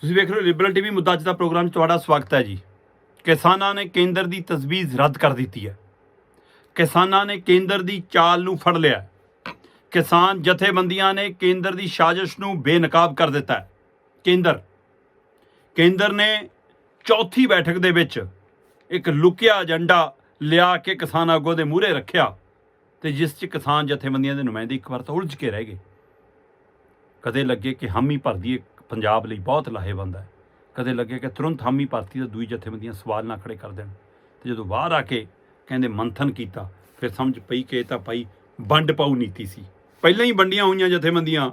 ਤੁਸੀਂ ਵੇਖ ਰਹੇ ਹੋ ਲਿਬਰਲ ਟੀਵੀ ਮੁੱਦਾ ਅੱਜ ਦਾ ਪ੍ਰੋਗਰਾਮ 'ਚ ਤੁਹਾਡਾ ਸਵਾਗਤ ਹੈ ਜੀ। ਕਿਸਾਨਾਂ ਨੇ ਕੇਂਦਰ ਦੀ ਤਜਵੀਜ਼ ਰੱਦ ਕਰ ਦਿੱਤੀ ਹੈ। ਕਿਸਾਨਾਂ ਨੇ ਕੇਂਦਰ ਦੀ ਚਾਲ ਨੂੰ ਫੜ ਲਿਆ ਕਿਸਾਨ ਜਥੇਬੰਦੀਆਂ ਨੇ ਕੇਂਦਰ ਦੀ ਸਾਜ਼ਿਸ਼ ਨੂੰ ਬੇਨਕਾਬ ਕਰ ਦਿੱਤਾ ਹੈ। ਕੇਂਦਰ। ਕੇਂਦਰ ਨੇ ਚੌਥੀ ਬੈਠਕ ਦੇ ਵਿੱਚ ਇੱਕ ਲੁਕਿਆ ਏਜੰਡਾ ਲਿਆ ਕੇ ਕਿਸਾਨ ਆਗੂ ਦੇ ਮੂਹਰੇ ਰੱਖਿਆ ਤੇ ਜਿਸ 'ਚ ਕਿਸਾਨ ਜਥੇਬੰਦੀਆਂ ਦੇ ਨੁਮਾਇੰਦੇ ਇੱਕ ਵਾਰ ਤਾਂ ਉਲਝ ਕੇ ਰਹਿ ਗਏ। ਕਦੇ ਲੱਗੇ ਕਿ ਹਾਮੀ ਭਰਦੀ ਇੱਕ ਪੰਜਾਬ ਲਈ ਬਹੁਤ ਲਾਹੇਵੰਦ ਹੈ। ਕਦੇ ਲੱਗੇ ਕਿ ਤੁਰੰਤ ਹਾਮੀ ਭਰਤੀ ਦਾ ਦੂਈ ਜਥੇਬੰਦੀਆਂ ਸਵਾਲ ਨਾ ਖੜੇ ਕਰ ਦੇਣ। ਤੇ ਜਦੋਂ ਬਾਹਰ ਆ ਕੇ ਕਹਿੰਦੇ ਮੰਥਨ ਕੀਤਾ, ਫਿਰ ਸਮਝ ਪਈ ਕਿ ਇਹ ਤਾਂ ਭਾਈ ਵੰਡ ਪਾਉ ਨੀਤੀ ਸੀ। ਪਹਿਲਾਂ ਹੀ ਵੰਡੀਆਂ ਹੋਈਆਂ ਜਥੇਬੰਦੀਆਂ।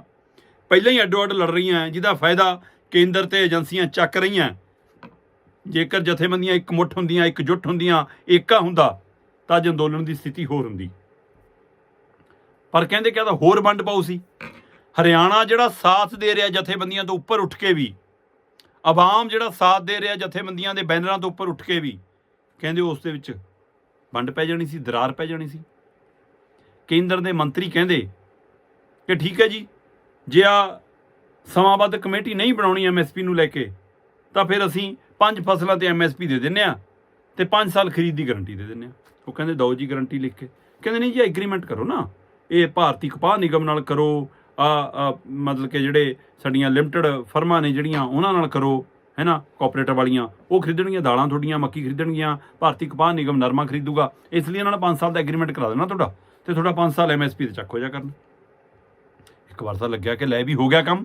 ਪਹਿਲਾਂ ਹੀ ਅੱਡੋ ਅੱਡ ਲੜ ਰਹੀਆਂ ਜਿਹਦਾ ਫਾਇਦਾ ਕੇਂਦਰ ਤੇ ਏਜੰਸੀਆਂ ਚੱਕ ਰਹੀਆਂ ਜੇਕਰ ਜਥੇਬੰਦੀਆਂ ਇੱਕ ਮੁੱਠ ਹੁੰਦੀਆਂ, ਇੱਕ ਜੁੱਟ ਹੁੰਦੀਆਂ, ਏਕਾ ਹੁੰਦਾ, ਤਾਂ ਅੱਜ ਅੰਦੋਲਨ ਦੀ ਸਥਿਤੀ ਹੋਰ ਹੁੰਦੀ। ਪਰ ਕਹਿੰਦੇ ਕਿ ਇਹ ਤਾਂ ਹੋਰ ਵੰਡ ਪਾਉ ਸੀ। ਹਰਿਆਣਾ ਜਿਹੜਾ ਸਾਥ ਦੇ ਰਿਹਾ ਜਥੇਬੰਦੀਆਂ ਤੋਂ ਉੱਪਰ ਉੱਠ ਕੇ ਵੀ ਆਵਾਮ ਜਿਹੜਾ ਸਾਥ ਦੇ ਰਿਹਾ ਜਥੇਬੰਦੀਆਂ ਦੇ ਬੈਨਰਾਂ ਤੋਂ ਉੱਪਰ ਉੱਠ ਕੇ ਵੀ, ਕਹਿੰਦੇ ਉਸ ਦੇ ਵਿੱਚ ਵੰਡ ਪੈ ਜਾਣੀ ਸੀ, ਦਰਾਰ ਪੈ ਜਾਣੀ ਸੀ। ਕੇਂਦਰ ਦੇ ਮੰਤਰੀ ਕਹਿੰਦੇ ਕਿ ਠੀਕ ਹੈ ਜੀ, ਜੇ ਆ ਸਮਾਬੱਧ ਕਮੇਟੀ ਨਹੀਂ ਬਣਾਉਣੀ ਐਮਐਸਪੀ ਨੂੰ ਲੈ ਕੇ, ਤਾਂ ਫਿਰ ਅਸੀਂ ਪੰਜ ਫਸਲਾਂ ਤੇ ਐਮਐਸਪੀ ਦੇ ਦਿੰਨੇ ਆ ਤੇ 5 ਸਾਲ ਖਰੀਦ ਦੀ ਗਾਰੰਟੀ ਦੇ ਦਿੰਨੇ ਆ ਉਹ ਕਹਿੰਦੇ ਦਿਓ ਜੀ ਗਾਰੰਟੀ ਲਿਖ ਕੇ। ਕਹਿੰਦੇ, ਨਹੀਂ ਜੀ, ਐਗਰੀਮੈਂਟ ਕਰੋ ਨਾ। ਇਹ ਭਾਰਤੀ ਕਪਾਹ ਨਿਗਮ ਨਾਲ ਕਰੋ ਆ ਮਤਲਬ ਕਿ ਜਿਹੜੇ ਸਾਡੀਆਂ ਲਿਮਟਿਡ ਫਰਮਾਂ ਨੇ ਜਿਹੜੀਆਂ ਉਹਨਾਂ ਨਾਲ ਕਰੋ ਹੈਨਾ ਕੋਆਪਰੇਟਿਵ ਵਾਲੀਆਂ, ਉਹ ਖਰੀਦਣਗੀਆਂ, ਦਾਲਾਂ ਤੁਹਾਡੀਆਂ, ਮੱਕੀ ਖਰੀਦਣਗੀਆਂ, ਭਾਰਤੀ ਕਪਾਹ ਨਿਗਮ ਨਰਮਾ ਖਰੀਦੂਗਾ। ਇਸ ਲਈ ਇਹਨਾਂ ਨਾਲ 5 ਸਾਲ ਦਾ ਐਗਰੀਮੈਂਟ ਕਰਾ ਦੇਣਾ ਤੁਹਾਡਾ ਤੇ ਤੁਹਾਡਾ 5 ਸਾਲ ਐਮਐਸਪੀ ਤੇ ਚੱਕ ਹੋ ਜਾ ਕਰਨ। ਇੱਕ ਵਾਰ ਤਾਂ ਲੱਗਿਆ ਕਿ ਲੈ ਵੀ ਹੋ ਗਿਆ ਕੰਮ।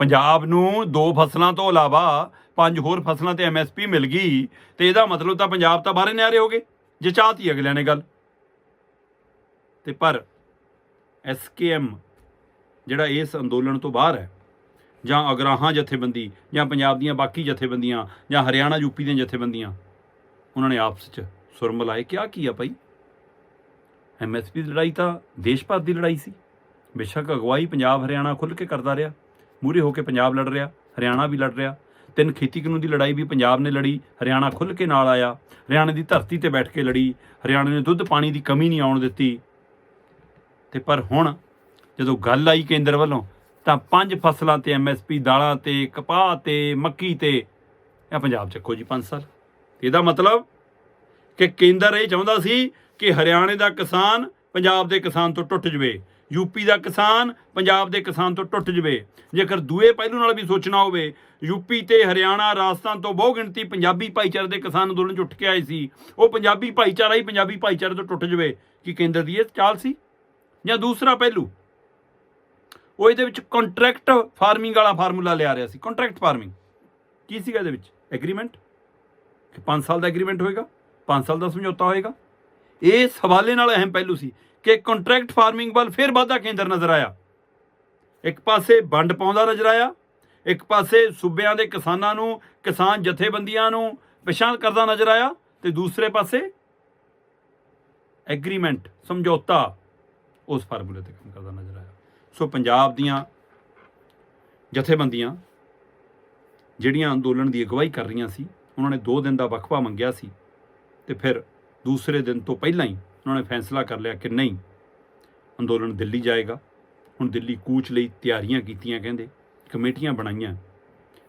ਪੰਜਾਬ ਨੂੰ ਦੋ ਫਸਲਾਂ ਤੋਂ ਇਲਾਵਾ ਪੰਜ ਹੋਰ ਫਸਲਾਂ ਤੇ ਐਮਐਸਪੀ ਮਿਲ ਗਈ ਤੇ ਇਹਦਾ ਮਤਲਬ ਤਾਂ ਪੰਜਾਬ ਤਾਂ ਬਾਹਰੇ ਨਿਆਰੇ ਹੋ ਗਏ, ਜੇ ਚਾਹਤੀ ਅਗਲਿਆਂ ਨੇ ਗੱਲ। ਤੇ ਪਰ ਐਸਕੇਐਮ ਜਿਹੜਾ ਇਸ ਅੰਦੋਲਨ ਤੋਂ ਬਾਹਰ ਹੈ, ਜਾਂ ਅਗਰਾਹਾਂ ਜਥੇਬੰਦੀ, ਜਾਂ ਪੰਜਾਬ ਦੀਆਂ ਬਾਕੀ ਜਥੇਬੰਦੀਆਂ, ਜਾਂ ਹਰਿਆਣਾ ਯੂਪੀ ਦੀਆਂ ਜਥੇਬੰਦੀਆਂ, ਉਹਨਾਂ ਨੇ ਆਪਸ 'ਚ ਸੁਰ ਮਿਲਾਏ, ਕਿਹਾ ਕੀ ਆ ਭਾਈ? ਐਮਐਸਪੀ ਦੀ ਲੜਾਈ ਤਾਂ ਦੇਸ਼ ਭਰ ਦੀ ਲੜਾਈ ਸੀ। ਬੇਸ਼ੱਕ ਅਗਵਾਈ ਪੰਜਾਬ ਹਰਿਆਣਾ ਖੁੱਲ੍ਹ ਕੇ ਕਰਦਾ ਰਿਹਾ ਮੂਰੇ ਹੋ ਕੇ ਪੰਜਾਬ ਲੜ ਰਿਹਾ, ਹਰਿਆਣਾ ਵੀ ਲੜ ਰਿਹਾ, ਤਿੰਨ ਖੇਤੀ ਕਾਨੂੰਨ ਦੀ ਲੜਾਈ ਵੀ ਪੰਜਾਬ ਨੇ ਲੜੀ, ਹਰਿਆਣਾ ਖੁੱਲ੍ਹ ਕੇ ਨਾਲ ਆਇਆ, ਹਰਿਆਣੇ ਦੀ ਧਰਤੀ ਤੇ ਬੈਠ ਕੇ ਲੜੀ, ਹਰਿਆਣੇ ਨੇ ਦੁੱਧ ਪਾਣੀ ਦੀ ਕਮੀ ਨਹੀਂ ਆਉਣ ਦਿੱਤੀ। ਤੇ ਪਰ ਹੁਣ ਜਦੋਂ ਗੱਲ ਆਈ ਕੇਂਦਰ ਵੱਲੋਂ, ਤਾਂ ਪੰਜ ਫਸਲਾਂ ਤੇ ਐਮਐਸਪੀ ਦਾਲਾਂ ਤੇ, ਕਪਾਹ ਤੇ, ਮੱਕੀ ਤੇ, ਇਹ ਪੰਜਾਬ ਚੱਕੋ ਜੀ 5 ਸਾਲ। ਇਹਦਾ ਮਤਲਬ ਕਿ ਕੇਂਦਰ ਇਹ ਚਾਹੁੰਦਾ ਸੀ ਕਿ ਹਰਿਆਣੇ ਦਾ ਕਿਸਾਨ ਪੰਜਾਬ ਦੇ ਕਿਸਾਨ ਤੋਂ ਟੁੱਟ ਜਵੇ ਯੂਪੀ ਦਾ ਕਿਸਾਨ ਪੰਜਾਬ ਦੇ ਕਿਸਾਨ ਤੋਂ ਟੁੱਟ ਜਵੇ। ਜੇਕਰ ਦੂਏ ਪਹਿਲੂ ਨਾਲ ਵੀ ਸੋਚਣਾ ਹੋਵੇ ਯੂਪੀ ਤੇ ਹਰਿਆਣਾ ਰਾਜਸਥਾਨ ਤੋਂ ਬਹੁ ਗਿਣਤੀ ਪੰਜਾਬੀ ਭਾਈਚਾਰੇ ਦੇ ਕਿਸਾਨ ਅੰਦੋਲਨ ਚ ਉੱਠ ਕੇ ਆਏ ਸੀ, ਉਹ ਪੰਜਾਬੀ ਭਾਈਚਾਰਾ ਹੀ ਪੰਜਾਬੀ ਭਾਈਚਾਰੇ ਤੋਂ ਟੁੱਟ ਜਵੇ, ਕਿ ਕੇਂਦਰ ਦੀ ਇਹ ਚਾਲ ਸੀ? ਜਾਂ ਦੂਸਰਾ ਪਹਿਲੂ ਉਹ ਇਹਦੇ ਵਿੱਚ ਕੰਟਰੈਕਟ ਫਾਰਮਿੰਗ ਵਾਲਾ ਫਾਰਮੂਲਾ ਲਿਆ ਰਿਹਾ ਸੀ ਕੰਟਰੈਕਟ ਫਾਰਮਿੰਗ ਕੀ ਸੀਗਾ ਇਹਦੇ ਵਿੱਚ? ਐਗਰੀਮੈਂਟ ਕਿ 5 ਸਾਲ ਦਾ ਐਗਰੀਮੈਂਟ ਹੋਏਗਾ 5 ਸਾਲ ਦਾ ਸਮਝੌਤਾ ਹੋਏਗਾ। ਇਹ ਸਵਾਲੇ ਨਾਲ ਅਹਿਮ ਪਹਿਲੂ ਸੀ ਕਿ ਕੰਟਰੈਕਟ ਫਾਰਮਿੰਗ ਵੱਲ ਫਿਰ ਵਾਧਾ ਕੇਂਦਰ ਨਜ਼ਰ ਆਇਆ। ਇੱਕ ਪਾਸੇ ਵੰਡ ਪਾਉਂਦਾ ਨਜ਼ਰ ਆਇਆ, ਇੱਕ ਪਾਸੇ ਸੂਬਿਆਂ ਦੇ ਕਿਸਾਨਾਂ ਨੂੰ, ਕਿਸਾਨ ਜਥੇਬੰਦੀਆਂ ਨੂੰ ਪਛਾਣ ਕਰਦਾ ਨਜ਼ਰ ਆਇਆ ਤੇ ਦੂਸਰੇ ਪਾਸੇ ਐਗਰੀਮੈਂਟ ਸਮਝੌਤਾ, ਉਸ ਫਾਰਮੂਲੇ ਤੇ ਕੰਮ ਕਰਦਾ ਨਜ਼ਰ ਸੋ ਪੰਜਾਬ ਦੀਆਂ ਜਥੇਬੰਦੀਆਂ ਜਿਹੜੀਆਂ ਅੰਦੋਲਨ ਦੀ ਅਗਵਾਈ ਕਰ ਰਹੀਆਂ ਸੀ ਉਹਨਾਂ ਨੇ 2 ਦਿਨ ਦਾ ਵਕਫਾ ਮੰਗਿਆ ਸੀ ਤੇ ਫਿਰ ਦੂਸਰੇ ਦਿਨ ਤੋਂ ਪਹਿਲਾਂ ਹੀ ਉਹਨਾਂ ਨੇ ਫੈਸਲਾ ਕਰ ਲਿਆ ਕਿ ਨਹੀਂ ਅੰਦੋਲਨ ਦਿੱਲੀ ਜਾਏਗਾ। ਹੁਣ ਦਿੱਲੀ ਕੂਚ ਲਈ ਤਿਆਰੀਆਂ ਕੀਤੀਆਂ ਕਹਿੰਦੇ ਕਮੇਟੀਆਂ ਬਣਾਈਆਂ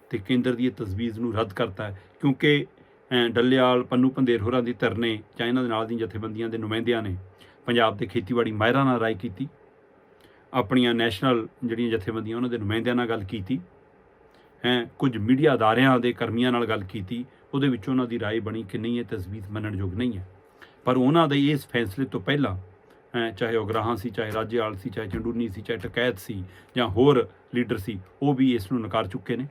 ਤੇ ਕੇਂਦਰ ਦੀ ਇਹ ਤਜਵੀਜ਼ ਨੂੰ ਰੱਦ ਕਰਤਾ ਹੈ ਕਿਉਂਕਿ ਅਹ, ਡੱਲੇਵਾਲ ਪੰਨੂ ਪੰਦੇਰ ਹੋਰਾਂ ਦੀ ਧਿਰ ਨੇ ਜਾਂ ਇਹਨਾਂ ਦੇ ਨਾਲ ਦੀਆਂ ਜਥੇਬੰਦੀਆਂ ਦੇ ਨੁਮਾਇੰਦਿਆਂ ਨੇ ਪੰਜਾਬ ਦੇ ਖੇਤੀਬਾੜੀ ਮਾਹਿਰਾਂ ਨਾਲ ਰਾਏ ਕੀਤੀ। ਆਪਣੀਆਂ ਨੈਸ਼ਨਲ ਜਿਹੜੀਆਂ ਜਥੇਬੰਦੀਆਂ ਉਹਨਾਂ ਦੇ ਨੁਮਾਇੰਦਿਆਂ ਨਾਲ ਗੱਲ ਕੀਤੀ ਹੈ ਕੁਝ ਮੀਡੀਆ ਅਦਾਰਿਆਂ ਦੇ ਕਰਮੀਆਂ ਨਾਲ ਗੱਲ ਕੀਤੀ ਉਹਦੇ ਵਿੱਚ ਉਹਨਾਂ ਦੀ رائے ਬਣੀ ਕਿ ਨਹੀਂ ਇਹ ਤਜਵੀਜ਼ ਮੰਨਣਯੋਗ ਨਹੀਂ ਹੈ ਪਰ ਉਹਨਾਂ ਦੇ ਇਸ ਫੈਸਲੇ ਤੋਂ ਪਹਿਲਾਂ ਅਹ, ਚਾਹੇ ਉਗਰਾਹਾਂ ਸੀ ਚਾਹੇ ਰਾਜੇਵਾਲ ਸੀ ਚਾਹੇ ਚੰਡੂਨੀ ਸੀ ਚਾਹੇ ਟਕੈਤ ਸੀ ਜਾਂ ਹੋਰ ਲੀਡਰ ਸੀ ਉਹ ਵੀ ਇਸ ਨੂੰ ਨਕਾਰ ਚੁੱਕੇ ਨੇ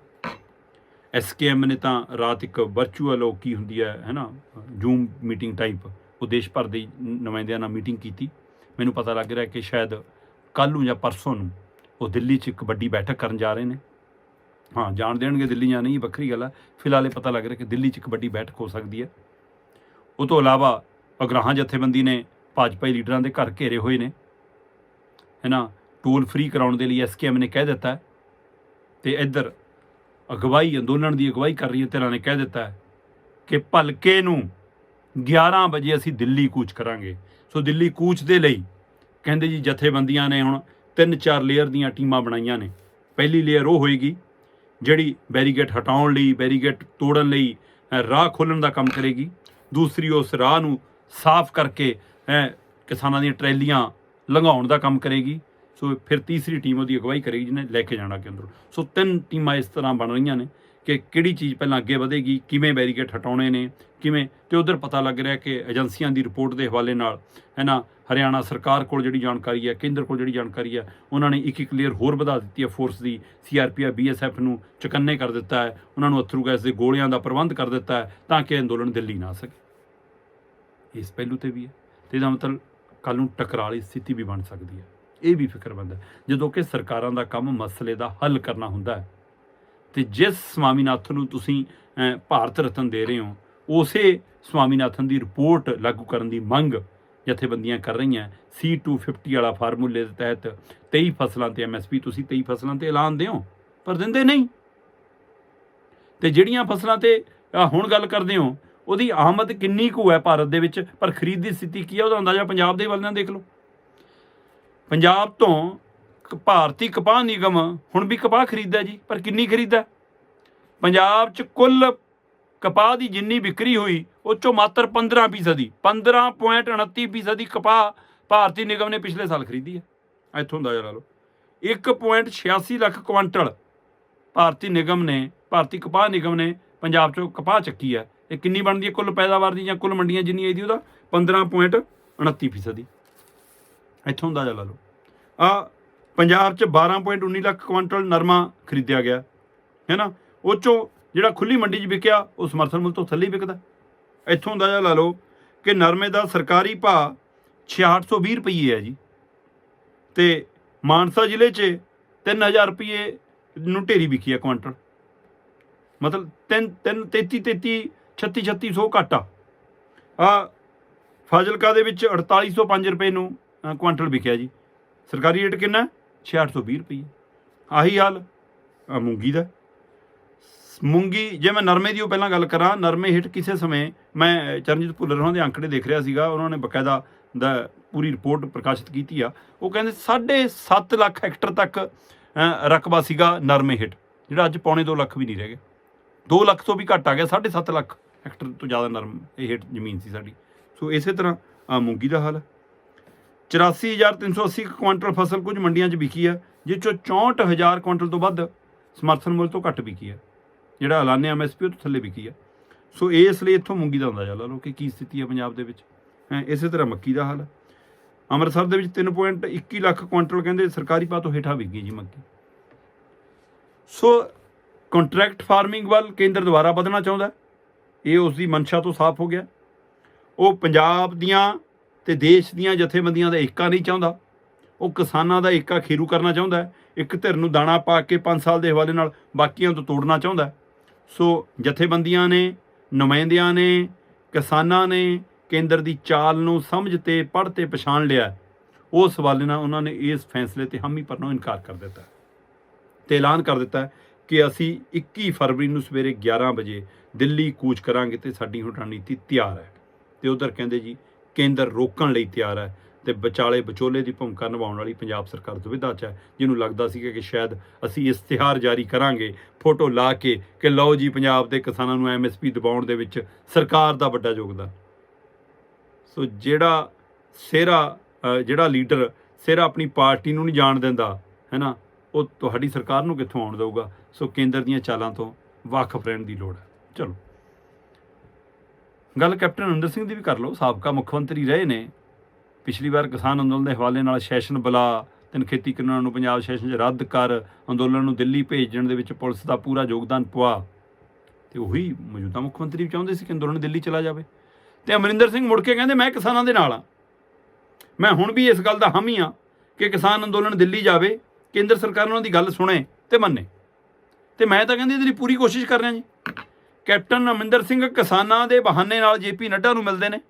ਐਸਕੇਐਮ ਨੇ ਤਾਂ ਰਾਤ ਇੱਕ ਵਰਚੁਅਲ ਉਹ ਕੀ ਹੁੰਦੀ ਹੈ ਹੈਨਾ ਜ਼ੂਮ ਮੀਟਿੰਗ ਟਾਈਪ ਉਹ ਦੇਸ਼ ਭਰ ਦੇ ਨੁਮਾਇੰਦਿਆਂ ਨਾਲ ਮੀਟਿੰਗ ਕੀਤੀ ਮੈਨੂੰ ਪਤਾ ਲੱਗ ਰਿਹਾ ਕਿ ਸ਼ਾਇਦ ਕੱਲ੍ਹ ਨੂੰ ਜਾਂ ਪਰਸੋਂ ਨੂੰ ਉਹ ਦਿੱਲੀ 'ਚ ਇੱਕ ਵੱਡੀ ਬੈਠਕ ਕਰਨ ਜਾ ਰਹੇ ਨੇ। ਹਾਂ, ਜਾਣ ਦੇਣਗੇ ਦਿੱਲੀ ਜਾਂ ਨਹੀਂ, ਵੱਖਰੀ ਗੱਲ ਆ। ਫਿਲਹਾਲ ਇਹ ਪਤਾ ਲੱਗ ਰਿਹਾ ਕਿ ਦਿੱਲੀ 'ਚ ਇੱਕ ਵੱਡੀ ਬੈਠਕ ਹੋ ਸਕਦੀ ਹੈ। ਉਹ ਤੋਂ ਇਲਾਵਾ ਅਗਰਾਹਾਂ ਜਥੇਬੰਦੀ ਨੇ ਭਾਜਪਾਈ ਲੀਡਰਾਂ ਦੇ ਘਰ ਘੇਰੇ ਹੋਏ ਨੇ। ਹੈਨਾ, ਟੋਲ ਫ੍ਰੀ ਕਰਾਉਣ ਦੇ ਲਈ ਐਸਕੇਐਮ ਨੇ ਕਹਿ ਦਿੱਤਾ ਹੈ। ਤੇ ਇੱਧਰ ਅਗਵਾਈ ਅੰਦੋਲਨ ਦੀ ਅਗਵਾਈ ਕਰ ਰਹੀ ਹੈ ਧਿਰਾਂ ਨੇ ਕਹਿ ਦਿੱਤਾ ਕਿ ਭਲਕੇ ਨੂੰ 11 ਵਜੇ ਅਸੀਂ ਦਿੱਲੀ ਕੂਚ ਕਰਾਂਗੇ। ਸੋ ਦਿੱਲੀ ਕੂਚ ਦੇ ਲਈ ਕਹਿੰਦੇ ਜੀ ਜਥੇਬੰਦੀਆਂ ਨੇ ਹੁਣ ਤਿੰਨ ਚਾਰ ਲੇਅਰ ਦੀਆਂ ਟੀਮਾਂ ਬਣਾਈਆਂ ਨੇ। ਪਹਿਲੀ ਲੇਅਰ ਉਹ ਹੋਏਗੀ ਜਿਹੜੀ ਬੈਰੀਗੇਟ ਹਟਾਉਣ ਲਈ ਬੈਰੀਗੇਟ ਤੋੜਨ ਲਈ ਰਾਹ ਖੋਲਣ ਦਾ ਕੰਮ ਕਰੇਗੀ। ਦੂਸਰੀ ਉਸ ਰਾਹ ਨੂੰ ਸਾਫ਼ ਕਰਕੇ ਕਿਸਾਨਾਂ ਦੀਆਂ ਟਰੈਲੀਆਂ ਲੰਘਾਉਣ ਦਾ ਕੰਮ ਕਰੇਗੀ। ਸੋ ਫਿਰ ਤੀਸਰੀ ਟੀਮ ਉਹਦੀ ਅਗਵਾਈ ਕਰੇਗੀ ਜਿਹਨੇ ਲੈ ਕੇ ਜਾਣਾ ਅੱਗੇ ਅੰਦਰੋਂ। ਸੋ ਤਿੰਨ ਟੀਮਾਂ ਇਸ ਤਰ੍ਹਾਂ ਬਣ ਰਹੀਆਂ ਨੇ ਕਿ ਕਿਹੜੀ ਚੀਜ਼ ਪਹਿਲਾਂ ਅੱਗੇ ਵਧੇਗੀ, ਕਿਵੇਂ ਬੈਰੀਕੇਡ ਹਟਾਉਣੇ ਨੇ, ਕਿਵੇਂ ਤੇ ਉਧਰ ਪਤਾ ਲੱਗ ਰਿਹਾ ਕਿ ਏਜੰਸੀਆਂ ਦੀ ਰਿਪੋਰਟ ਦੇ ਹਵਾਲੇ ਨਾਲ, ਹੈ ਨਾ ਹਰਿਆਣਾ ਸਰਕਾਰ ਕੋਲ ਜਿਹੜੀ ਜਾਣਕਾਰੀ ਹੈ, ਕੇਂਦਰ ਕੋਲ ਜਿਹੜੀ ਜਾਣਕਾਰੀ ਹੈ, ਉਹਨਾਂ ਨੇ ਇੱਕ ਇੱਕ ਲੇਅਰ ਹੋਰ ਵਧਾ ਦਿੱਤੀ ਹੈ ਫੋਰਸ ਦੀ। ਸੀਆਰਪੀਐਫ ਬੀਐਸਐਫ ਨੂੰ ਚੁਕੰਨੇ ਕਰ ਦਿੱਤਾ ਹੈ। ਉਹਨਾਂ ਨੂੰ ਅਥਰੂ ਗੈਸ ਦੇ ਗੋਲਿਆਂ ਦਾ ਪ੍ਰਬੰਧ ਕਰ ਦਿੱਤਾ ਹੈ ਤਾਂ ਕਿ ਅੰਦੋਲਨ ਦਿੱਲੀ ਨਾ ਸਕੇ। ਇਸ ਪਹਿਲੂ ਤੇ ਵੀ ਹੈ ਤੇ ਇਹਦਾ ਮਤਲਬ ਕੱਲ ਨੂੰ ਟਕਰਾਅ ਵਾਲੀ ਸਥਿਤੀ ਵੀ ਬਣ ਸਕਦੀ ਹੈ। ਇਹ ਵੀ ਫਿਕਰਮੰਦ ਹੈ। ਜਦੋਂ ਕਿ ਸਰਕਾਰਾਂ ਦਾ ਕੰਮ ਮਸਲੇ ਦਾ ਹੱਲ ਕਰਨਾ ਹੁੰਦਾ ਹੈ, ਤੇ ਜਿਸ ਸਵਾਮੀਨਾਥਨ ਨੂੰ ਤੁਸੀਂ ਭਾਰਤ ਰਤਨ ਦੇ ਰਹੇ ਹੋ, ਉਸੇ ਸਵਾਮੀਨਾਥਨ ਦੀ ਰਿਪੋਰਟ ਲਾਗੂ ਕਰਨ ਦੀ ਮੰਗ ਜਥੇਬੰਦੀਆਂ ਕਰ ਰਹੀਆਂ C250 ਵਾਲਾ ਫਾਰਮੂਲੇ ਦੇ ਤਹਿਤ 23 ਫਸਲਾਂ ਤੇ MSP ਤੁਸੀਂ 23 ਫਸਲਾਂ ਤੇ ਐਲਾਨ ਦਿਓ, ਪਰ ਦਿੰਦੇ ਨਹੀਂ। ਤੇ ਜਿਹੜੀਆਂ ਫਸਲਾਂ ਤੇ ਹੁਣ ਗੱਲ ਕਰਦੇ ਹੋ, ਉਹਦੀ ਆਮਦ ਕਿੰਨੀ ਕੁ ਹੈ ਭਾਰਤ ਦੇ ਵਿੱਚ? ਪਰ ਖਰੀਦ ਦੀ ਸਥਿਤੀ ਕੀ ਹੈ? ਉਹਦਾ ਅੰਦਾਜ਼ਾ ਪੰਜਾਬ ਦੇ ਵੱਲ ਨਾਲ ਦੇਖ ਲਓ। ਪੰਜਾਬ ਤੋਂ ਭਾਰਤੀ ਕਪਾਹ ਨਿਗਮ ਹੁਣ ਵੀ ਕਪਾਹ ਖਰੀਦਦਾ ਜੀ, ਪਰ ਕਿੰਨੀ ਖਰੀਦਦਾ ਪੰਜਾਬ 'ਚ ਕੁੱਲ ਕਪਾਹ ਦੀ ਜਿੰਨੀ ਵਿਕਰੀ ਹੋਈ, ਉਹ 'ਚੋਂ ਮਾਤਰ 15 ਫੀਸਦੀ 15.29 ਫੀਸਦੀ ਕਪਾਹ ਭਾਰਤੀ ਨਿਗਮ ਨੇ ਪਿਛਲੇ ਸਾਲ ਖਰੀਦੀ ਹੈ। ਇੱਥੋਂ ਦਾ ਲਾ ਲਓ। 1.86 ਲੱਖ ਕੁਇੰਟਲ ਭਾਰਤੀ ਨਿਗਮ ਨੇ, ਭਾਰਤੀ ਕਪਾਹ ਨਿਗਮ ਨੇ ਪੰਜਾਬ 'ਚੋਂ ਕਪਾਹ ਚੱਕੀ ਹੈ। ਇਹ ਕਿੰਨੀ ਬਣਦੀ ਹੈ? ਕੁੱਲ ਪੈਦਾਵਾਰ ਦੀ ਜਾਂ ਕੁੱਲ ਮੰਡੀਆਂ ਜਿੰਨੀ ਆਈ ਦੀ ਉਹਦਾ 15.29 ਫੀਸਦੀ। ਇੱਥੋਂ ਦਾ ਲਾ ਲਓ। ਆ ਪੰਜਾਬ 'ਚ 12.19 ਲੱਖ ਕੁਇੰਟਲ ਨਰਮਾ ਖਰੀਦਿਆ ਗਿਆ, ਹੈ ਨਾ? ਉਹ 'ਚੋਂ ਜਿਹੜਾ ਖੁੱਲੀ ਮੰਡੀ 'ਚ ਵਿਕਿਆ, ਉਹ ਸਮਰਥਨ ਮੁੱਲ ਤੋਂ ਥੱਲੇ ਹੀ ਵਿਕਦਾ। ਇੱਥੋਂ ਅੰਦਾਜ਼ਾ ਲਾ ਲਓ ਕਿ ਨਰਮੇ ਦਾ ਸਰਕਾਰੀ ਭਾਅ 6820 ਰੁਪਏ ਹੈ ਜੀ। ਤੇ ਮਾਨਸਾ ਜ਼ਿਲ੍ਹੇ 'ਚ 3000 ਰੁਪਏ ਨੂੰ ਢੇਰੀ ਵਿਕੀ ਹੈ ਕੁਆਂਟਲ। ਮਤਲਬ 3 3 33 33 36 3600 ਘੱਟ ਆ। ਫਾਜ਼ਿਲਕਾ ਦੇ ਵਿੱਚ 4805 ਰੁਪਏ ਨੂੰ ਕੁਆਂਟਲ ਵਿਕਿਆ ਜੀ। ਸਰਕਾਰੀ ਰੇਟ ਕਿੰਨਾ? ਹੈ? 6620 ਰੁਪਏ ਆਹੀ ਹਾਲ ਆ ਮੂੰਗੀ ਦਾ। ਮੂੰਗੀ, ਜੇ ਮੈਂ ਨਰਮੇ ਦੀ ਉਹ ਪਹਿਲਾਂ ਗੱਲ ਕਰਾਂ, ਨਰਮੇ ਹਿੱਟ ਕਿਸੇ ਸਮੇਂ, ਮੈਂ ਚਰਨਜੀਤ ਭੁੱਲਰ ਹੋਰਾਂ ਦੇ ਅੰਕੜੇ ਦੇਖ ਰਿਹਾ ਸੀਗਾ, ਉਹਨਾਂ ਨੇ ਬਕਾਇਦਾ ਦਾ ਪੂਰੀ ਰਿਪੋਰਟ ਪ੍ਰਕਾਸ਼ਿਤ ਕੀਤੀ ਆ। ਉਹ ਕਹਿੰਦੇ 7.5 ਲੱਖ ਹੈਕਟਰ ਤੱਕ ਰਕਬਾ ਸੀਗਾ ਨਰਮੇ ਹਿੱਟ, ਜਿਹੜਾ ਅੱਜ ਪੌਣੇ 2 ਲੱਖ ਵੀ ਨਹੀਂ ਰਹਿ ਗਿਆ 2 ਲੱਖ ਤੋਂ ਵੀ ਘੱਟ ਆ ਗਿਆ 7.5 ਲੱਖ ਹੈਕਟਰ ਤੋਂ ਜ਼ਿਆਦਾ ਨਰਮ, ਇਹ ਹਿੱਟ ਜ਼ਮੀਨ ਸੀ ਸਾਡੀ। ਸੋ ਇਸੇ ਤਰ੍ਹਾਂ ਮੂੰਗੀ ਦਾ ਹਾਲ ਹੈ 84380 ਕੁਇੰਟਲ ਫਸਲ ਕੁਝ ਮੰਡੀਆਂ 'ਚ ਵਿਕੀ ਆ ਜਿਸ ਚੋਂ 64000 ਕੁਇੰਟਲ ਤੋਂ ਵੱਧ ਸਮਰਥਨ ਮੁੱਲ ਤੋਂ ਘੱਟ ਵਿਕੀ ਹੈ ਜਿਹੜਾ ਐਲਾਨੇ ਐਮਐਸਪੀ ਉਹ ਤੋਂ ਥੱਲੇ ਵਿਕੀ ਆ। ਸੋ ਇਸ ਲਈ ਇੱਥੋਂ ਮੂੰਗੀ ਦਾ ਅੰਦਾਜ਼ਾ ਲਾ ਲਓ ਕਿ ਕੀ ਸਥਿਤੀ ਹੈ ਪੰਜਾਬ ਦੇ ਵਿੱਚ। ਹੈ, ਇਸੇ ਤਰ੍ਹਾਂ ਮੱਕੀ ਦਾ ਹਾਲ ਹੈ ਅੰਮ੍ਰਿਤਸਰ ਦੇ ਵਿੱਚ 3.21 ਲੱਖ ਕੁਇੰਟਲ ਕਹਿੰਦੇ ਸਰਕਾਰੀ ਭਾਅ ਤੋਂ ਹੇਠਾਂ ਵਿਕੀ ਜੀ ਮੱਕੀ। ਸੋ ਕੰਟਰੈਕਟ ਫਾਰਮਿੰਗ ਵੱਲ ਕੇਂਦਰ ਦੁਆਰਾ ਵਧਣਾ ਚਾਹੁੰਦਾ ਇਹ ਉਸ ਦੀ ਮਨਸ਼ਾ ਤੋਂ ਸਾਫ਼ ਹੋ ਗਿਆ। ਉਹ ਪੰਜਾਬ ਦੀਆਂ ਤੇ ਦੇਸ਼ ਦੀਆਂ ਜਥੇਬੰਦੀਆਂ ਦਾ ਏਕਾ ਨਹੀਂ ਚਾਹੁੰਦਾ। ਉਹ ਕਿਸਾਨਾਂ ਦਾ ਏਕਾ ਖੇਰੂ ਕਰਨਾ ਚਾਹੁੰਦਾ ਇੱਕ ਧਿਰ ਨੂੰ ਦਾਣਾ ਪਾ ਕੇ 5 ਸਾਲ ਦੇ ਹਵਾਲੇ ਨਾਲ ਬਾਕੀਆਂ ਤੋਂ ਤੋੜਨਾ ਚਾਹੁੰਦਾ ਸੋ ਜਥੇਬੰਦੀਆਂ ਨੇ, ਨੁਮਾਇੰਦਿਆਂ ਨੇ, ਕਿਸਾਨਾਂ ਨੇ ਕੇਂਦਰ ਦੀ ਚਾਲ ਨੂੰ ਸਮਝ ਤੇ ਪੜ੍ਹ ਤੇ ਪਛਾਣ ਲਿਆ। ਉਹ ਸਵਾਲ ਨਾਲ ਉਹਨਾਂ ਨੇ ਇਸ ਫੈਸਲੇ ਤੇ ਹਾਮੀ ਭਰਨੋਂ ਇਨਕਾਰ ਕਰ ਦਿੱਤਾ। ਹੈ। ਤੇ ਐਲਾਨ ਕਰ ਦਿੱਤਾ ਕਿ ਅਸੀਂ 21 ਫਰਵਰੀ ਨੂੰ ਸਵੇਰੇ 11 ਵਜੇ ਦਿੱਲੀ ਕੂਚ ਕਰਾਂਗੇ ਤੇ ਸਾਡੀ ਹੁਣ ਰਣਨੀਤੀ ਤਿਆਰ ਹੈ। ਤੇ ਉਧਰ ਕਹਿੰਦੇ ਜੀ, ਕੇਂਦਰ ਰੋਕਣ ਲਈ ਤਿਆਰ ਹੈ। ਤੇ ਵਿਚਾਲੇ ਵਿਚੋਲੇ ਦੀ ਭੂਮਿਕਾ ਨਿਭਾਉਣ ਵਾਲੀ ਪੰਜਾਬ ਸਰਕਾਰ ਦੁਵਿਧਾ 'ਚ ਹੈ, ਜਿਹਨੂੰ ਲੱਗਦਾ ਸੀ ਕਿ ਸ਼ਾਇਦ ਅਸੀਂ ਇਸ਼ਤਿਹਾਰ ਜਾਰੀ ਕਰਾਂਗੇ। ਫੋਟੋ ਲਾ ਕੇ ਕਿ ਲਓ ਜੀ ਪੰਜਾਬ ਦੇ ਕਿਸਾਨਾਂ ਨੂੰ ਐਮਐਸਪੀ ਦਿਵਾਉਣ ਦੇ ਵਿੱਚ ਸਰਕਾਰ ਦਾ ਵੱਡਾ ਯੋਗਦਾਨ। ਸੋ ਜਿਹੜਾ ਸਿਹਰਾ ਜਿਹੜਾ ਲੀਡਰ ਸਿਹਰਾ ਆਪਣੀ ਪਾਰਟੀ ਨੂੰ ਨਹੀਂ ਜਾਣ ਦਿੰਦਾ ਹੈ ਨਾ ਉਹ ਤੁਹਾਡੀ ਸਰਕਾਰ ਨੂੰ ਕਿੱਥੋਂ ਆਉਣ ਦੇਊਗਾ? ਸੋ ਕੇਂਦਰ ਦੀਆਂ ਚਾਲਾਂ ਤੋਂ ਵਾਕਫ ਰਹਿਣ ਦੀ ਲੋੜ ਹੈ। ਚਲੋ। ਗੱਲ ਕੈਪਟਨ ਅਮਰਿੰਦਰ ਸਿੰਘ ਦੀ ਵੀ ਕਰ ਲਓ, ਸਾਬਕਾ ਮੁੱਖ ਮੰਤਰੀ ਰਹੇ ਨੇ। ਪਿਛਲੀ ਵਾਰ ਕਿਸਾਨ ਅੰਦੋਲਨ ਦੇ ਹਵਾਲੇ ਨਾਲ ਸੈਸ਼ਨ ਬੁਲਾ, ਤਿੰਨ ਖੇਤੀ ਕਾਨੂੰਨਾਂ ਨੂੰ ਪੰਜਾਬ ਸੈਸ਼ਨ 'ਚ ਰੱਦ ਕਰ, ਅੰਦੋਲਨ ਨੂੰ ਦਿੱਲੀ ਭੇਜਣ ਦੇ ਵਿੱਚ ਪੁਲਿਸ ਦਾ ਪੂਰਾ ਯੋਗਦਾਨ ਪਵਾ ਤੇ ਉਹੀ ਮੌਜੂਦਾ ਮੁੱਖ ਮੰਤਰੀ ਵੀ ਚਾਹੁੰਦੇ ਸੀ ਕਿ ਅੰਦੋਲਨ ਦਿੱਲੀ ਚਲਾ ਜਾਵੇ। ਤੇ ਅਮਰਿੰਦਰ ਸਿੰਘ ਮੁੜ ਕੇ ਕਹਿੰਦੇ, ਮੈਂ ਕਿਸਾਨਾਂ ਦੇ ਨਾਲ ਆ ਮੈਂ ਹੁਣ ਵੀ ਇਸ ਗੱਲ ਦਾ ਹਾਮੀ ਆ ਕਿ ਕਿਸਾਨ ਅੰਦੋਲਨ ਦਿੱਲੀ ਜਾਵੇ, ਕੇਂਦਰ ਸਰਕਾਰ ਉਹਨਾਂ ਦੀ ਗੱਲ ਸੁਣੇ ਤੇ ਮੰਨੇ। ਤੇ ਮੈਂ ਤਾਂ ਕਹਿੰਦੀ, ਇਹਦੇ ਲਈ ਪੂਰੀ ਕੋਸ਼ਿਸ਼ ਕਰ ਰਿਹਾ ਜੀ। ਕੈਪਟਨ ਅਮਰਿੰਦਰ ਸਿੰਘ ਕਿਸਾਨਾਂ ਦੇ ਬਹਾਨੇ ਨਾਲ ਜੇਪੀ ਨੱਡਾ ਨੂੰ ਮਿਲਦੇ ਨੇ।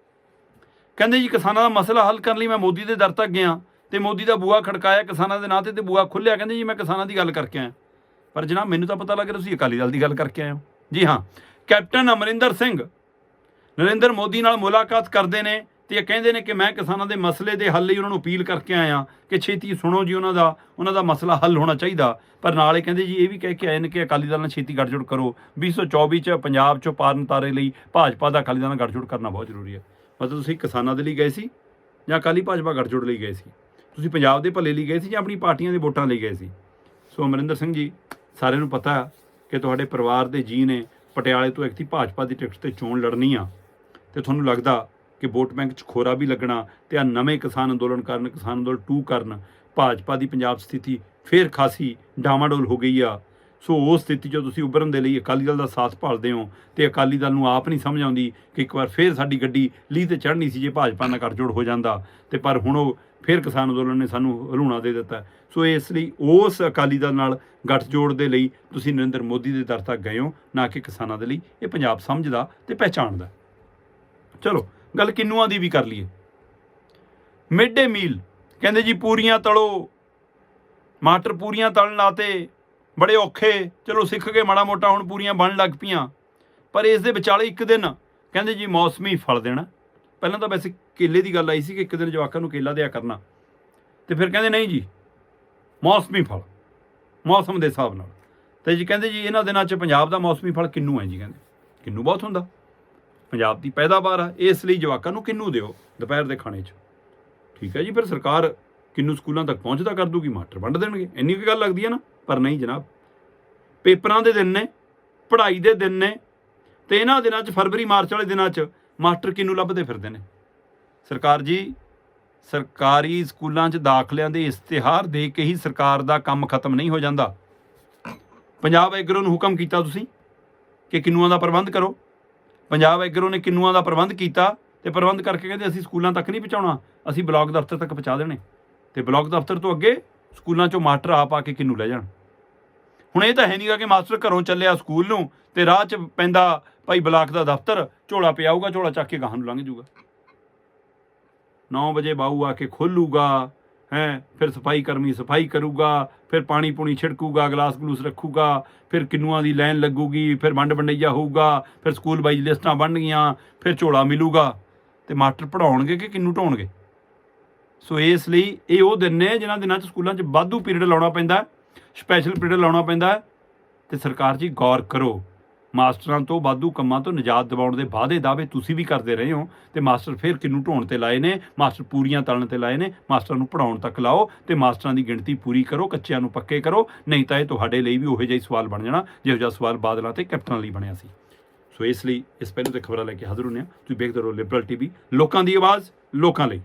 ਕਹਿੰਦੇ ਜੀ ਕਿਸਾਨਾਂ ਦਾ ਮਸਲਾ ਹੱਲ ਕਰਨ ਲਈ ਮੈਂ ਮੋਦੀ ਦੇ ਦਰ ਤੱਕ ਗਿਆ ਤੇ ਮੋਦੀ ਦਾ ਬੂਆ ਖੜਕਾਇਆ ਕਿਸਾਨਾਂ ਦੇ ਨਾਂ ਤੇ ਤੇ ਬੂਆ ਖੁੱਲਿਆ ਕਹਿੰਦੇ ਜੀ ਮੈਂ ਕਿਸਾਨਾਂ ਦੀ ਗੱਲ ਕਰਕੇ ਆਇਆ। ਪਰ ਜਨਾਬ, ਮੈਨੂੰ ਤਾਂ ਪਤਾ ਲੱਗ ਰਿਹਾ ਤੁਸੀਂ ਅਕਾਲੀ ਦਲ ਦੀ ਗੱਲ ਕਰਕੇ ਆਏ ਹੋ। ਜੀ ਹਾਂ, ਕੈਪਟਨ ਅਮਰਿੰਦਰ ਸਿੰਘ ਨਰਿੰਦਰ ਮੋਦੀ ਨਾਲ ਮੁਲਾਕਾਤ ਕਰਦੇ ਨੇ ਤੇ ਇਹ ਕਹਿੰਦੇ ਨੇ ਕਿ ਮੈਂ ਕਿਸਾਨਾਂ ਦੇ ਮਸਲੇ ਦੇ ਹੱਲ ਲਈ ਉਹਨਾਂ ਨੂੰ ਅਪੀਲ ਕਰਕੇ ਆਇਆ ਕਿ ਛੇਤੀ ਸੁਣੋ ਜੀ ਉਹਨਾਂ ਦਾ ਉਹਨਾਂ ਦਾ ਮਸਲਾ ਹੱਲ ਹੋਣਾ ਚਾਹੀਦਾ। ਪਰ ਨਾਲ ਇਹ ਕਹਿੰਦੇ ਜੀ, ਇਹ ਵੀ ਕਹਿ ਕੇ ਆਏ ਨੇ ਕਿ ਅਕਾਲੀ ਦਲ ਨਾਲ ਛੇਤੀ ਗੱਠਜੋੜ ਕਰੋ। 2024 ਚ ਪੰਜਾਬ ਚੋਂ ਪਾਰਨ ਤਾਰੇ ਲਈ ਭਾਜਪਾ ਦਾ ਅਕਾਲੀ ਦਲ ਨਾਲ ਗੱਠਜੋੜ ਕਰਨਾ ਬਹੁਤ ਜ਼ਰੂਰੀ ਹੈ। ਮਤਲਬ ਤੁਸੀਂ ਕਿਸਾਨਾਂ ਦੇ ਲਈ ਗਏ ਸੀ ਜਾਂ ਅਕਾਲੀ ਭਾਜਪਾ ਗੱਠਜੋੜ ਲਈ ਗਏ ਸੀ? ਤੁਸੀਂ ਪੰਜਾਬ ਦੇ ਭਲੇ ਲਈ ਗਏ ਸੀ ਜਾਂ ਆਪਣੀ ਪਾਰਟੀਆਂ ਦੇ ਵੋਟਾਂ ਲਈ ਗਏ ਸੀ? ਸੋ ਅਮਰਿੰਦਰ ਸਿੰਘ ਜੀ, ਸਾਰਿਆਂ ਨੂੰ ਪਤਾ ਹੈ ਕਿ ਤੁਹਾਡੇ ਪਰਿਵਾਰ ਦੇ ਜੀ ਨੇ ਪਟਿਆਲੇ ਤੋਂ ਇੱਕ ਭਾਜਪਾ ਦੀ ਟਿਕਟ ਤੇ ਚੋਣ ਲੜਨੀ ਆ ਤੇ ਤੁਹਾਨੂੰ ਲੱਗਦਾ ਕਿ ਵੋਟ ਬੈਂਕ 'ਚ ਖੋਰਾ ਵੀ ਲੱਗਣਾ ਤੇ ਆ ਨਵੇਂ ਕਿਸਾਨ ਅੰਦੋਲਨ ਕਰਨ ਕਿਸਾਨ ਅੰਦੋਲਨ 2 ਕਰਨ ਭਾਜਪਾ ਦੀ ਪੰਜਾਬ ਸਥਿਤੀ ਫੇਰ ਖਾਸੀ ਡਾਮਾਡੋਲ ਹੋ ਗਈ ਆ ਸੋ ਉਸ ਸਥਿਤੀ 'ਚੋਂ ਤੁਸੀਂ ਉੱਭਰਨ ਦੇ ਲਈ ਅਕਾਲੀ ਦਲ ਦਾ ਸਾਥ ਭਾਲਦੇ ਹੋ ਤੇ ਅਕਾਲੀ ਦਲ ਨੂੰ ਆਪ ਨਹੀਂ ਸਮਝ ਆਉਂਦੀ ਕਿ ਇੱਕ ਵਾਰ ਫੇਰ ਸਾਡੀ ਗੱਡੀ ਲੀਹ ਤੇ ਚੜ੍ਹਨੀ ਸੀ ਜੇ ਭਾਜਪਾ ਨਾਲ ਗੱਠਜੋੜ ਹੋ ਜਾਂਦਾ। ਤੇ ਪਰ ਹੁਣ ਉਹ ਫੇਰ ਕਿਸਾਨ ਅੰਦੋਲਨ ਨੇ ਸਾਨੂੰ ਹਲੂਣਾ ਦੇ ਦਿੱਤਾ। ਸੋ ਇਸ ਲਈ ਉਸ ਅਕਾਲੀ ਦਲ ਨਾਲ ਗੱਠਜੋੜ ਦੇ ਲਈ ਤੁਸੀਂ ਨਰਿੰਦਰ ਮੋਦੀ ਦੇ ਦਰ ਤੱਕ ਗਏ ਹੋ, ਨਾ ਕਿ ਕਿਸਾਨਾਂ ਦੇ ਲਈ। ਇਹ ਪੰਜਾਬ ਸਮਝਦਾ ਤੇ ਪਹਿਚਾਣਦਾ। ਚਲੋ, ਗੱਲ ਕਿੰਨੂਆਂ ਦੀ ਵੀ ਕਰ ਲਈਏ। ਮਿਡ ਡੇ ਮੀਲ ਕਹਿੰਦੇ ਜੀ, ਪੂਰੀਆਂ ਤਲੋ। ਮਾਟਰ ਪੂਰੀਆਂ ਤਲਣ ਲਾਤੇ ਬੜੇ ਔਖੇ, ਚਲੋ ਸਿੱਖ ਕੇ ਮਾੜਾ ਮੋਟਾ ਹੁਣ ਪੂਰੀਆਂ ਬਣ ਲੱਗ ਪਈਆਂ। ਪਰ ਇਸ ਦੇ ਵਿਚਾਲੇ ਇੱਕ ਦਿਨ ਕਹਿੰਦੇ ਜੀ ਮੌਸਮੀ ਫਲ ਦੇਣਾ। ਪਹਿਲਾਂ ਤਾਂ ਵੈਸੇ ਕੇਲੇ ਦੀ ਗੱਲ ਆਈ ਸੀ ਕਿ ਇੱਕ ਦਿਨ ਜਵਾਕਾਂ ਨੂੰ ਕੇਲਾ ਦਿਆ ਕਰਨਾ। ਤੇ ਫਿਰ ਕਹਿੰਦੇ ਨਹੀਂ ਜੀ, ਮੌਸਮੀ ਫਲ, ਮੌਸਮ ਦੇ ਹਿਸਾਬ ਨਾਲ। ਤੇ ਜੀ ਕਹਿੰਦੇ ਜੀ ਇਹਨਾਂ ਦਿਨਾਂ 'ਚ ਪੰਜਾਬ ਦਾ ਮੌਸਮੀ ਫਲ ਕਿੰਨੂ ਹੈ ਜੀ ਕਹਿੰਦੇ। ਕਿੰਨੂ ਬਹੁਤ ਹੁੰਦਾ। ਪੰਜਾਬ ਦੀ ਪੈਦਾਵਾਰ ਆ, ਇਸ ਲਈ ਜਵਾਕਾਂ ਨੂੰ ਕਿੰਨੂ ਦਿਓ ਦੁਪਹਿਰ ਦੇ ਖਾਣੇ 'ਚ। ਠੀਕ ਹੈ ਜੀ, ਫਿਰ ਸਰਕਾਰ ਕਿੰਨੂ ਸਕੂਲਾਂ ਤੱਕ ਪਹੁੰਚਦਾ ਕਰ ਦੂਗੀ, ਮਾਸਟਰ ਵੰਡ ਦੇਣਗੇ। ਇੰਨੀ ਕੁ ਗੱਲ ਲੱਗਦੀ ਹੈ ਨਾ। ਪਰ ਨਹੀਂ ਜਨਾਬ। ਪੇਪਰਾਂ ਦੇ ਦਿਨ ਨੇ, ਪੜ੍ਹਾਈ ਦੇ ਦਿਨ ਨੇ ਤੇ ਇਹਨਾਂ ਦਿਨਾਂ 'ਚ ਫਰਵਰੀ, ਮਾਰਚ ਵਾਲੇ ਦਿਨਾਂ 'ਚ ਮਾਸਟਰ ਕਿੰਨੂ ਲੱਭਦੇ ਫਿਰਦੇ ਨੇ। ਸਰਕਾਰ ਜੀ, ਸਰਕਾਰੀ ਸਕੂਲਾਂ 'ਚ ਦਾਖਲਿਆਂ ਦੇ ਇਸ਼ਤਿਹਾਰ ਦੇ ਕੇ ਹੀ ਸਰਕਾਰ ਦਾ ਕੰਮ ਖਤਮ ਨਹੀਂ ਹੋ ਜਾਂਦਾ। ਪੰਜਾਬ ਐਗਰੋ ਨੂੰ ਹੁਕਮ ਕੀਤਾ ਤੁਸੀਂ ਕਿ ਕਿੰਨੂਆਂ ਦਾ ਪ੍ਰਬੰਧ ਕਰੋ। ਪੰਜਾਬ ਐਗਰੋ ਨੇ ਕਿੰਨੂਆਂ ਦਾ ਪ੍ਰਬੰਧ ਕੀਤਾ ਤੇ ਪ੍ਰਬੰਧ ਕਰਕੇ ਕਹਿੰਦੇ ਅਸੀਂ ਸਕੂਲਾਂ ਤੱਕ ਨਹੀਂ ਪਹੁੰਚਾਉਣਾ, ਅਸੀਂ ਬਲਾਕ ਦਫ਼ਤਰ ਤੱਕ ਪਹੁੰਚਾ ਦੇਣੇ। ਤੇ ਬਲਾਕ ਦਫ਼ਤਰ ਤੋਂ ਅੱਗੇ ਸਕੂਲਾਂ 'ਚੋਂ ਮਾਸਟਰ ਆਪ ਆ ਕੇ ਕਿੰਨੂ ਲੈ ਜਾਣ। ਹੁਣ ਇਹ ਤਾਂ ਹੈ ਨਹੀਂਗਾ ਕਿ ਮਾਸਟਰ ਘਰੋਂ ਚੱਲਿਆ ਸਕੂਲ ਨੂੰ ਤੇ ਰਾਹ 'ਚ ਪੈਂਦਾ ਭਾਈ ਬਲਾਕ ਦਾ ਦਫ਼ਤਰ, ਝੋਲਾ ਪਿਆਊਗਾ, ਝੋਲਾ ਚੱਕ ਕੇ ਗਾਹਾਂ ਨੂੰ ਲੰਘ ਜਾਊਗਾ 9 ਵਜੇ ਬਾਊ ਆ ਕੇ ਖੋਲੂਗਾ, ਹੈ, ਫਿਰ ਸਫ਼ਾਈ ਕਰਮੀ ਸਫ਼ਾਈ ਕਰੂਗਾ, ਫਿਰ ਪਾਣੀ ਪੂਣੀ ਛਿੜਕੂਗਾ, ਗਲਾਸ ਗਲੂਸ ਰੱਖੂਗਾ, ਫਿਰ ਕਿੰਨੂਆਂ ਦੀ ਲਾਈਨ ਲੱਗੂਗੀ, ਫਿਰ ਵੰਡ ਵੰਡਈਆ ਹੋਊਗਾ, ਫਿਰ ਸਕੂਲ ਵਾਈਜ਼ ਲਿਸਟਾਂ ਬਣਨਗੀਆਂ ਫਿਰ ਝੋਲਾ ਮਿਲੂਗਾ। ਤੇ ਮਾਸਟਰ ਪੜਾਉਣਗੇ ਕਿ ਕਿੰਨੂ ਢਾਉਣਗੇ? ਸੋ ਇਸ ਲਈ ਇਹ ਉਹ ਦਿਨ ਨੇ ਜਿਨ੍ਹਾਂ ਦਿਨਾਂ 'ਚ ਸਕੂਲਾਂ 'ਚ ਵਾਧੂ ਪੀਰੀਅਡ ਲਾਉਣਾ ਪੈਂਦਾ। ਸਪੈਸ਼ਲ ਪੀਰੀਅਡ ਲਾਉਣਾ ਪੈਂਦਾ ਹੈ ਤੇ ਸਰਕਾਰ ਜੀ ਗੌਰ ਕਰੋ। ਮਾਸਟਰਾਂ ਤੋਂ ਵਾਧੂ ਕੰਮਾਂ ਤੋਂ ਨਿਜਾਤ ਦਿਵਾਉਣ ਦੇ ਵਾਅਦੇ ਦਾਅਵੇ ਤੁਸੀਂ ਵੀ ਕਰਦੇ ਰਹੇ ਹੋ ਤੇ ਮਾਸਟਰ ਫਿਰ ਕਿੰਨੂੰ ਢੋਣ ਤੇ ਲਾਏ ਨੇ? ਮਾਸਟਰ ਪੂਰੀਆਂ ਤਲਣ ਤੇ ਲਾਏ ਨੇ। ਮਾਸਟਰਾਂ ਨੂੰ ਪੜਾਉਣ ਤੱਕ ਲਾਓ ਤੇ ਮਾਸਟਰਾਂ ਦੀ ਗਿਣਤੀ ਪੂਰੀ ਕਰੋ, ਕੱਚਿਆਂ ਨੂੰ ਪੱਕੇ ਕਰੋ। ਨਹੀਂ ਤਾਂ ਇਹ ਤੁਹਾਡੇ ਲਈ ਵੀ ਉਹੋ ਜਿਹਾ ਹੀ ਸਵਾਲ ਬਣ ਜਾਣਾ, ਜਿਹੋ ਜਿਹਾ ਸਵਾਲ ਬਾਦਲਾਂ ਤੇ ਕੈਪਟਨਾਂ ਲਈ ਬਣਿਆ ਸੀ। ਸੋ ਇਸ ਲਈ ਇਸ ਪਹਿਲੂ ਤੇ ਖਬਰਾਂ ਲੈ ਕੇ ਹਾਜ਼ਰ ਹੁੰਦੇ ਹਾਂ। ਤੁਸੀਂ ਵੇਖਦੇ ਰਹੋ ਲਿਬਰਲ ਟੀਵੀ ਲੋਕਾਂ ਦੀ ਆਵਾਜ਼, ਲੋਕਾਂ ਲਈ।